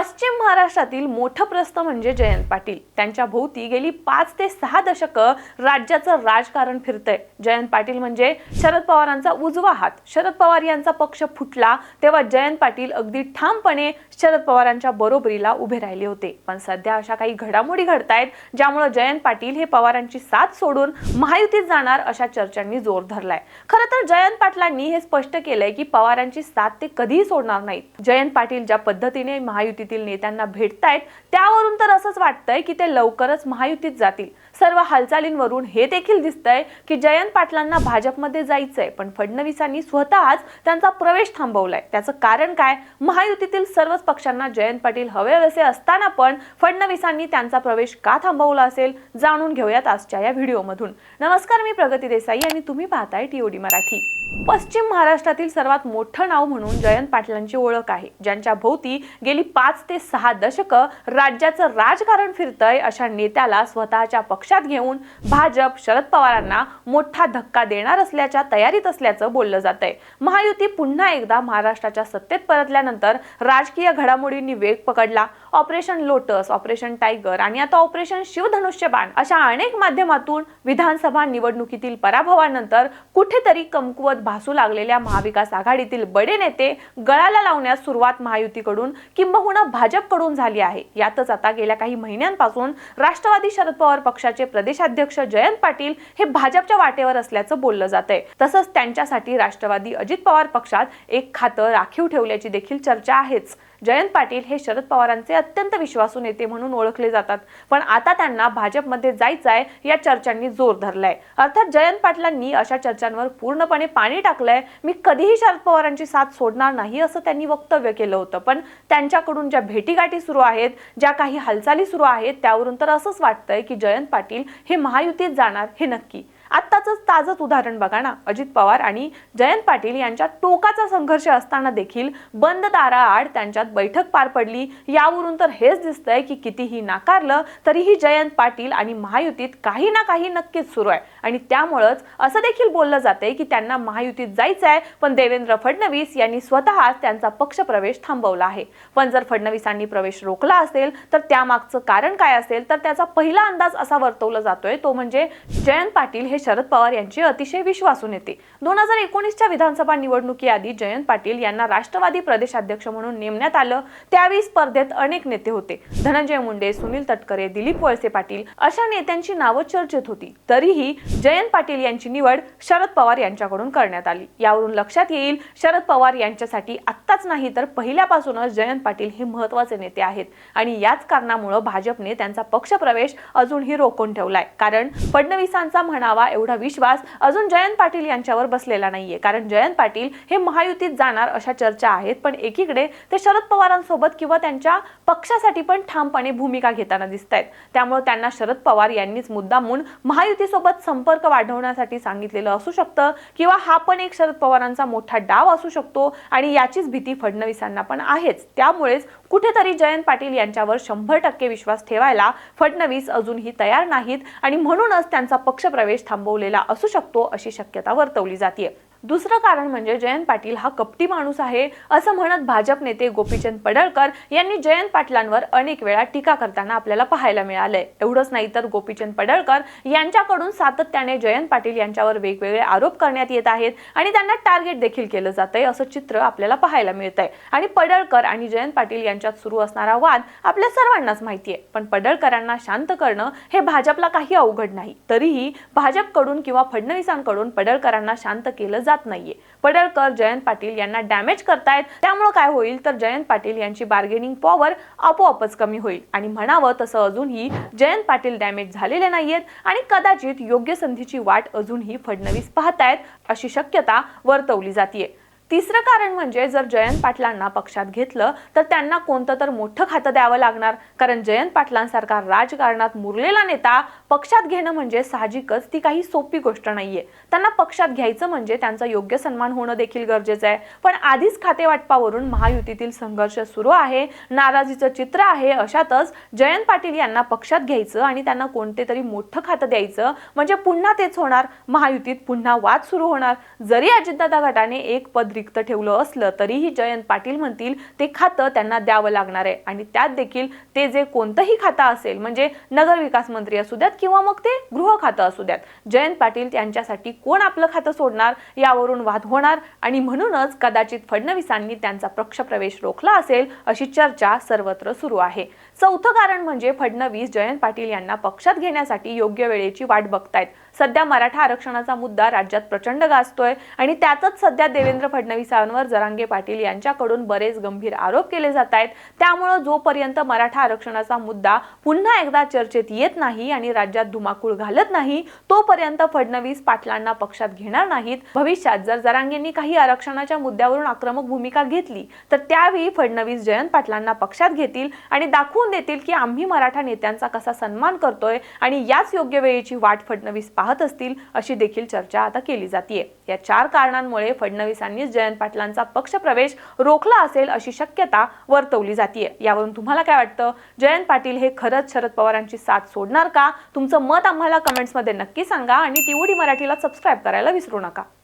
पश्चिम महाराष्ट्रातील मोठं प्रस्थ म्हणजे जयंत पाटील. त्यांच्या भोवती गेली पाच ते सहा दशकं राज्याचं राजकारण फिरतंय. जयंत पाटील म्हणजे शरद पवारांचा उजवा हात. शरद पवार यांचा पक्ष फुटला तेव्हा जयंत पाटील अगदी ठामपणे शरद पवारांच्या बरोबरीला उभे राहिले होते. पण सध्या अशा काही घडामोडी घडतायत ज्यामुळे जयंत पाटील हे पवारांची साथ सोडून महायुतीत जाणार अशा चर्चांनी जोर धरलाय. खरं तर जयंत पाटलांनी हे स्पष्ट केलंय की पवारांची साथ ते कधीही सोडणार नाहीत. जयंत पाटील ज्या पद्धतीने महायुतीत महायुतीतील नेत्यांना भेटतायत त्यावरून तर असंच वाटतंय की ते लवकरच महायुतीत जातील. सर्व हालचालींवरून हे देखील दिसतंय की जयंत पाटलांना भाजपमध्ये जायचंय पण फडणवीसांनी स्वतःच त्यांचा प्रवेश थांबवलाय. त्याचं कारण काय? महायुतीतील सर्वच पक्षांना जयंत पाटील हवे असे असताना पण फडणवीसांनी त्यांचा प्रवेश का थांबवला असेल जाणून घेऊयात आजच्या या व्हिडिओमधून. नमस्कार मी प्रगती देसाई आणि तुम्ही पाहताय टीओडी मराठी. पश्चिम महाराष्ट्रातील सर्वात मोठं नाव म्हणून जयंत पाटलांची ओळख आहे ज्यांच्या भोवती गेली पाच ते सहा दशकं राज्याचं राजकारण फिरतंय अशा नेत्याला स्वतःच्या पक्षात घेऊन भाजप शरद पवारांना मोठा धक्का देणार असल्याच्या तयारीत असल्याचं बोललं जात आहे महायुती पुन्हा एकदा महाराष्ट्राच्या सत्तेत परतल्यानंतर राजकीय घडामोडींनी वेग पकडला. ऑपरेशन लोटस ऑपरेशन टायगर आणि आता ऑपरेशन शिवधनुष्यबाण अशा अनेक माध्यमातून विधानसभा निवडणुकीतील पराभवानंतर कुठेतरी कमकुवत भासू लागलेल्या महाविकास आघाडीतील बडे नेते गळाला लावण्यास सुरुवात महायुतीकडून किंबहुना भाजपकडून झाली आहे. यातच आता गेल्या काही महिन्यांपासून राष्ट्रवादी शरद पवार पक्षाचे प्रदेशाध्यक्ष जयंत पाटील हे भाजपच्या वाटेवर असल्याचं बोललं जात आहे तसंच त्यांच्यासाठी राष्ट्रवादी अजित पवार पक्षात एक खातं राखीव ठेवल्याची देखील चर्चा आहेच. जयंत पाटील हे शरद पवारांचे अत्यंत विश्वासू नेते म्हणून ओळखले जातात. पण आता त्यांना भाजपमध्ये जायचं आहे या चर्चांनी जोर धरलाय. अर्थात जयंत पाटलांनी अशा चर्चांवर पूर्णपणे पाणी टाकलंय. मी कधीही शरद पवारांची साथ सोडणार नाही असं त्यांनी वक्तव्य केलं होतं. पण त्यांच्याकडून ज्या भेटीगाठी सुरू आहेत ज्या काही हालचाली सुरू आहेत त्यावरून तर असंच वाटतंय की जयंत पाटील हे महायुतीत जाणार हे नक्की. आत्ताच ताजंच उदाहरण बघा ना. अजित पवार आणि जयंत पाटील यांच्यात टोकाचा संघर्ष असताना देखील बंद दाराआड त्यांच्यात बैठक पार पडली. यावरून तर हेच दिसतंय की कितीही नाकारलं तरीही जयंत पाटील आणि महायुतीत काही ना काही नक्कीच सुरू आहे. आणि त्यामुळंच असं देखील बोललं जातंय की त्यांना महायुतीत जायचं आहे पण देवेंद्र फडणवीस यांनी स्वतःच त्यांचा पक्ष प्रवेश थांबवला आहे. पण जर फडणवीसांनी प्रवेश रोखला असेल तर त्यामागचं कारण काय असेल? तर त्याचा पहिला अंदाज असा वर्तवला जातोय तो म्हणजे जयंत पाटील हे शरद पवार यांचे अतिशय विश्वासू नेते दोन हजार एकोणीसच्या विधानसभा निवडणुकीआधी जयंत पाटील यांना राष्ट्रवादी प्रदेशाध्यक्ष म्हणून नेमण्यात आलं. त्यावेळी स्पर्धेत अनेक नेते होते. धनंजय मुंडे सुनील तटकरे दिलीप वळसे पाटील अशा नेत्यांची नावं चर्चेत होती. तरीही जयंत पाटील यांची निवड शरद पवार यांच्याकडून करण्यात आली. यावरून लक्षात येईल शरद पवार यांच्यासाठी आत्ताच नाही तर पहिल्यापासूनच जयंत पाटील हे महत्त्वाचे नेते आहेत. आणि याच कारणामुळे भाजपने त्यांचा पक्षप्रवेश अजूनही रोखून ठेवलाय. कारण फडणवीसांचा म्हणावा एवढा विश्वास अजून जयंत पाटील यांच्यावर बसलेला नाहीये. कारण जयंत पाटील हे महायुतीत जाणार अशा चर्चा आहेत पण एकीकडे ते शरद पवारांसोबत किंवा त्यांच्या पक्षासाठी पण ठामपणे भूमिका घेताना दिसत आहेत त्यामुळे त्यांना शरद पवार यांनीच मुद्दामून महायुतीसोबत संपर्क वाढवण्यासाठी सांगितलेलं असू शकतं किंवा हा पण एक शरद पवारांचा मोठा डाव असू शकतो आणि याचीच भीती फडणवीसांना पण आहेच. त्यामुळेच कुठेतरी जयंत पाटील यांच्यावर शंभर टक्के विश्वास ठेवायला फडणवीस अजूनही तयार नाहीत आणि म्हणूनच त्यांचा पक्षप्रवेश थांबवलेला असू शकतो अशी शक्यता वर्तवली जाते दुसरं कारण म्हणजे जयंत पाटील हा कपटी माणूस आहे असं म्हणत भाजप नेते गोपीचंद पडळकर यांनी जयंत पाटलांवर अनेक वेळा टीका करताना आपल्याला पाहायला मिळालंय. एवढंच नाही तर गोपीचंद पडळकर यांच्याकडून सातत्याने जयंत पाटील यांच्यावर वेगवेगळे आरोप करण्यात येत आहेत आणि त्यांना टार्गेट देखील केलं जातंय असं चित्र आपल्याला पाहायला मिळतंय. आणि पडळकर आणि जयंत पाटील यांच्यात सुरू असणारा वाद आपल्या सर्वांनाच माहिती आहे पण पडळकरांना शांत करणं हे भाजपला काही अवघड नाही. तरीही भाजपकडून किंवा फडणवीसांकडून पडळकरांना शांत केलं जात नाहीये. पडळकर जयंत पाटील यांना डॅमेज करतायत. त्यामुळे काय होईल? तर जयंत पाटील यांची बार्गेनिंग पॉवर आपोआपच कमी होईल. आणि म्हणावं तसं अजूनही जयंत पाटील डॅमेज झालेले नाहीयेत आणि कदाचित योग्य संधीची वाट अजूनही फडणवीस पाहतायत अशी शक्यता वर्तवली जाते तिसरं कारण म्हणजे जर जयंत पाटलांना पक्षात घेतलं तर त्यांना कोणतं तर मोठं खातं द्यावं लागणार. कारण जयंत पाटलांसारखा राजकारणात मुरलेला नेता पक्षात घेणं म्हणजे साहजिकच ती काही सोपी गोष्ट नाहीये. त्यांना पक्षात घ्यायचं म्हणजे त्यांचा योग्य सन्मान होणं देखील गरजेचं आहे. पण आधीच खाते वाटपावरून महायुतीतील संघर्ष सुरू आहे नाराजीचं चित्र आहे अशातच जयंत पाटील यांना पक्षात घ्यायचं आणि त्यांना कोणते तरी मोठं खातं द्यायचं म्हणजे पुन्हा तेच होणार. महायुतीत पुन्हा वाद सुरू होणार. जरी अजितदादा गटाने एक पद रिक्त ठेवलं असलं तरीही जयंत पाटील म्हणतील ते खातं त्यांना द्यावं लागणार आहे. आणि त्यात देखील ते जे कोणतंही खातं असेल म्हणजे नगर विकास मंत्री असू द्यात किंवा मग ते गृह खातं असू द्यात जयंत पाटील यांच्यासाठी कोण आपलं खातं सोडणार यावरून वाद होणार? आणि म्हणूनच कदाचित फडणवीसांनी त्यांचा पक्षप्रवेश रोखला असेल अशी चर्चा सर्वत्र सुरू आहे. चौथं कारण म्हणजे फडणवीस जयंत पाटील यांना पक्षात घेण्यासाठी योग्य वेळेची वाट बघतायत. सध्या मराठा आरक्षणाचा मुद्दा राज्यात प्रचंड गाजतोय आणि त्यातच सध्या देवेंद्र फडणवीसांवर जरांगे पाटील यांच्याकडून बरेच गंभीर आरोप केले जात आहेत. त्यामुळं जोपर्यंत मराठा आरक्षणाचा मुद्दा पुन्हा एकदा चर्चेत येत नाही आणि राज्यात धुमाकूळ घालत नाही तोपर्यंत फडणवीस पाटलांना पक्षात घेणार नाहीत. भविष्यात जर जरांगेंनी काही आरक्षणाच्या मुद्द्यावरून आक्रमक भूमिका घेतली तर त्यावेळी फडणवीस जयंत पाटलांना पक्षात घेतील आणि दाखवून देतील की आम्ही मराठा नेत्यांचा कसा सन्मान करतोय आणि याच योग्य वेळेची वाट फडणवीस पाहत असतील अशी देखील चर्चा आता केली जाते या चार कारणांमुळे फडणवीसांनीच जयंत पाटलांचा पक्षप्रवेश रोखला असेल अशी शक्यता वर्तवली जाते यावरून तुम्हाला काय वाटतं? जयंत पाटील हे खरंच शरद पवारांची साथ सोडणार का? तुमचं मत आम्हाला कमेंट्समध्ये नक्की सांगा आणि टीओडी मराठीला सबस्क्राईब करायला विसरू नका.